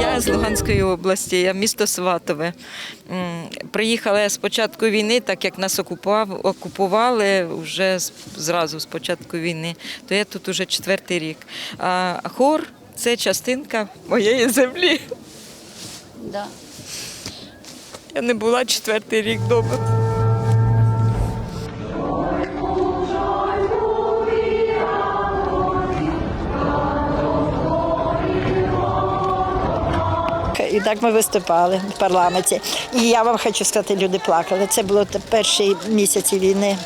Я з Луганської області, я місто Сватове. Приїхала я з початку війни, так як нас окупував, окупували вже зразу з початку війни, то я тут уже четвертий рік. А хор це частинка моєї землі. Да. Я не була четвертий рік вдома. І так ми виступали в парламенті. І я вам хочу сказати, люди плакали. Це було перші місяці війни.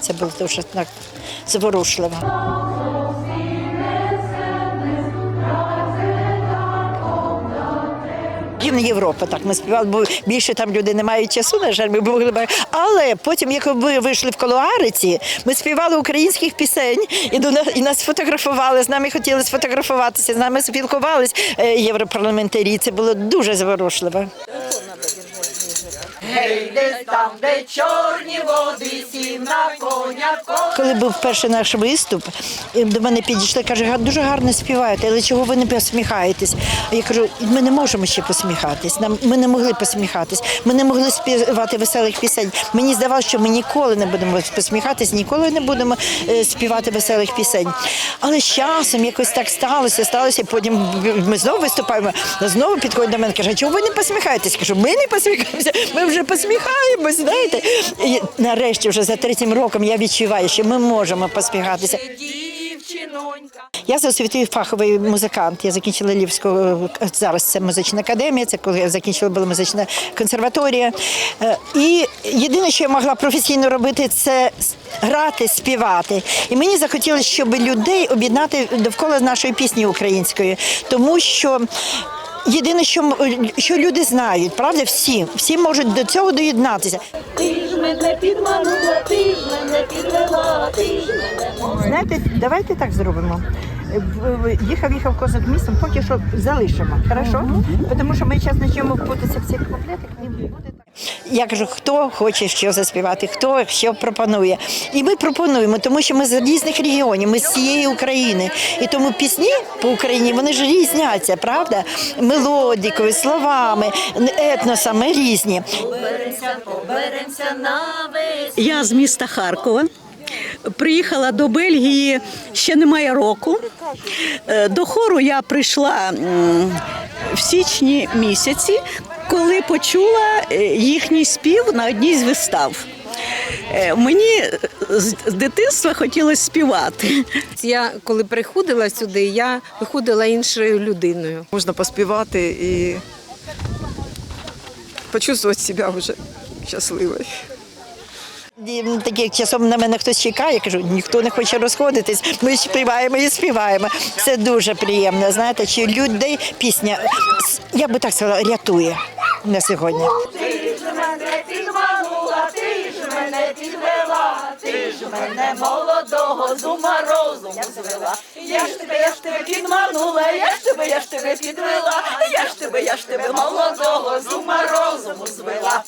Це було дуже так зворушливо. Гімн Європи, так ми співали, бо більше там люди не мають часу, на жаль, ми могли б. Але потім, як ми вийшли в колуариці, ми співали українських пісень, і до нас і нас фотографували. З нами хотіли сфотографуватися, з нами спілкувались е, європарламентарі. Це було дуже зворушливо. Коли був перший наш виступ, до мене підійшли, каже, дуже гарно співаєте, але чого ви не посміхаєтесь? Я кажу, ми не можемо ще посміхатись. Нам ми не могли посміхатись. Ми не могли співати веселих пісень. Мені здавалося, що ми ніколи не будемо посміхатись, ніколи не будемо е, співати веселих пісень. Але з часом якось так сталося, сталося. Потім ми знову виступаємо. Знову підходить до мене, каже, чого ви не посміхаєтесь? Кажу, ми не посміхаємося, ми вже посміхаємось. Знаєте, і нарешті, вже за третім роком я відчуваю, що ми можемо посміхатися. Я за освітою фаховий музикант. Я закінчила Львівську, е, зараз це музична академія, це коли я закінчила була музична консерваторія. Е, І єдине, що я могла професійно робити, це грати, співати. І мені захотілося, щоб людей об'єднати довкола нашої пісні української, тому що. Єдине, що, що люди знають, правда, всі, всі можуть до цього доєднатися. Мене підманула, ти ж мене підвела, ти ж мене Знаєте, давайте так зробимо. Їхав, їхав козак містом, поки що залишимо. Хорошо? Тому що ми зараз почнемо путатися в цих куплетах. і буде так. Я кажу, хто хоче що заспівати, хто що пропонує. І ми пропонуємо, тому що ми з різних регіонів, ми з цієї України. І тому пісні по Україні вони ж різняться, правда? Мелодикою, словами, етносами різні. Поберемося, поберемося на весь. Я з міста Харкова. Приїхала до Бельгії ще немає року. Е, До хору я прийшла в січні місяці, коли почула е, їхній спів на одній з вистав. Е, Мені з з дитинства хотілося співати. Я коли приходила сюди, я виходила іншою людиною. Можна поспівати і почувствувати себе вже щасливою. І, м, Таким часом на мене хтось чекає, я кажу, ніхто не хоче розходитись. Ми співаємо і співаємо. Це дуже приємно. Знаєте, чи людей пісня, я би так сказала, рятує на сьогодні. Ти ж мене підманула, ти ж мене підвела, ти ж мене молодого з ума розуму звела. Я ж тебе, я ж тебе підманула, я ж тебе, я ж тебе підвела, я ж тебе, я ж тебе молодого з розуму звела.